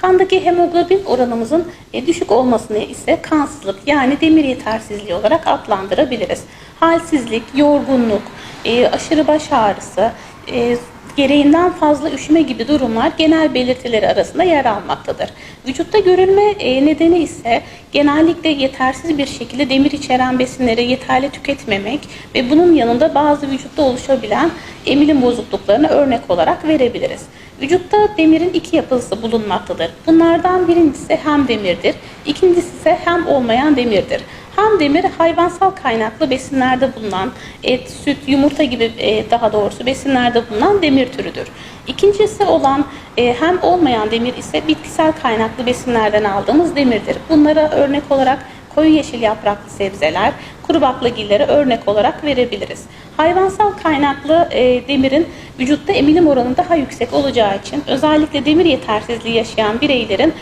Kandaki hemoglobin oranımızın e, düşük olmasını ise kansızlık yani demir yetersizliği olarak adlandırabiliriz. Halsizlik, yorgunluk, e, aşırı baş ağrısı, e, gereğinden fazla üşüme gibi durumlar genel belirtileri arasında yer almaktadır. Vücutta görülme nedeni ise genellikle yetersiz bir şekilde demir içeren besinleri yeterli tüketmemek ve bunun yanında bazı vücutta oluşabilen emilim bozukluklarına örnek olarak verebiliriz. Vücutta demirin iki yapısı bulunmaktadır. Bunlardan birincisi hem demirdir, ikincisi ise hem olmayan demirdir. Ham demir hayvansal kaynaklı besinlerde bulunan et, süt, yumurta gibi e, daha doğrusu besinlerde bulunan demir türüdür. İkincisi olan e, hem olmayan demir ise bitkisel kaynaklı besinlerden aldığımız demirdir. Bunlara örnek olarak koyu yeşil yapraklı sebzeler, kuru baklagilleri örnek olarak verebiliriz. Hayvansal kaynaklı e, demirin vücutta emilim oranı daha yüksek olacağı için özellikle demir yetersizliği yaşayan bireylerin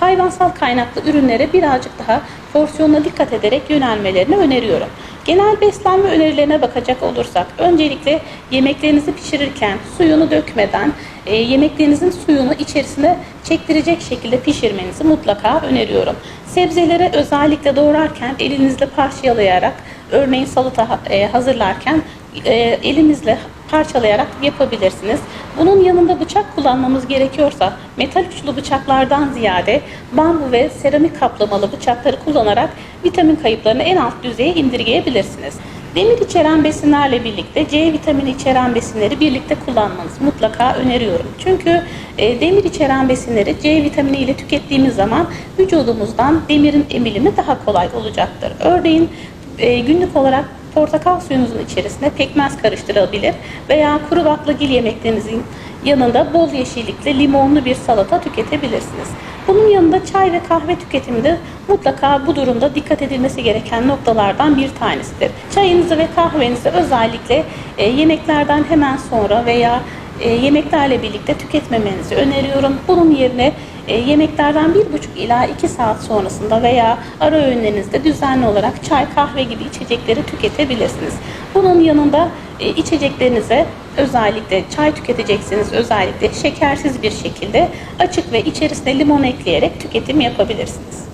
hayvansal kaynaklı ürünlere birazcık daha porsiyonuna dikkat ederek yönelmelerini öneriyorum. Genel beslenme önerilerine bakacak olursak öncelikle yemeklerinizi pişirirken suyunu dökmeden e, yemeklerinizin suyunu içerisine çektirecek şekilde pişirmenizi mutlaka öneriyorum. Sebzeleri özellikle doğrarken elinizle parçalayarak örneğin salata e, hazırlarken e, elimizle parçalayarak yapabilirsiniz. Bunun yanında bıçak kullanmamız gerekiyorsa metal uçlu bıçaklardan ziyade bambu ve seramik kaplamalı bıçakları kullanarak vitamin kayıplarını en alt düzeye indirgeyebilirsiniz. Demir içeren besinlerle birlikte C vitamini içeren besinleri birlikte kullanmanızı mutlaka öneriyorum. Çünkü e, demir içeren besinleri C vitamini ile tükettiğimiz zaman vücudumuzdan demirin emilimi daha kolay olacaktır. Örneğin e, günlük olarak portakal suyunuzun içerisine pekmez karıştırabilir veya kuru baklagil yemeklerinizin yanında bol yeşillikli limonlu bir salata tüketebilirsiniz. Bunun yanında çay ve kahve tüketiminde mutlaka bu durumda dikkat edilmesi gereken noktalardan bir tanesidir. Çayınızı ve kahvenizi özellikle e, yemeklerden hemen sonra veya e, yemeklerle birlikte tüketmemenizi öneriyorum. Bunun yerine yemeklerden bir buçuk ila iki saat sonrasında veya ara öğünlerinizde düzenli olarak çay, kahve gibi içecekleri tüketebilirsiniz. Bunun yanında e, içeceklerinize özellikle çay tüketecekseniz özellikle şekersiz bir şekilde açık ve içerisine limon ekleyerek tüketim yapabilirsiniz.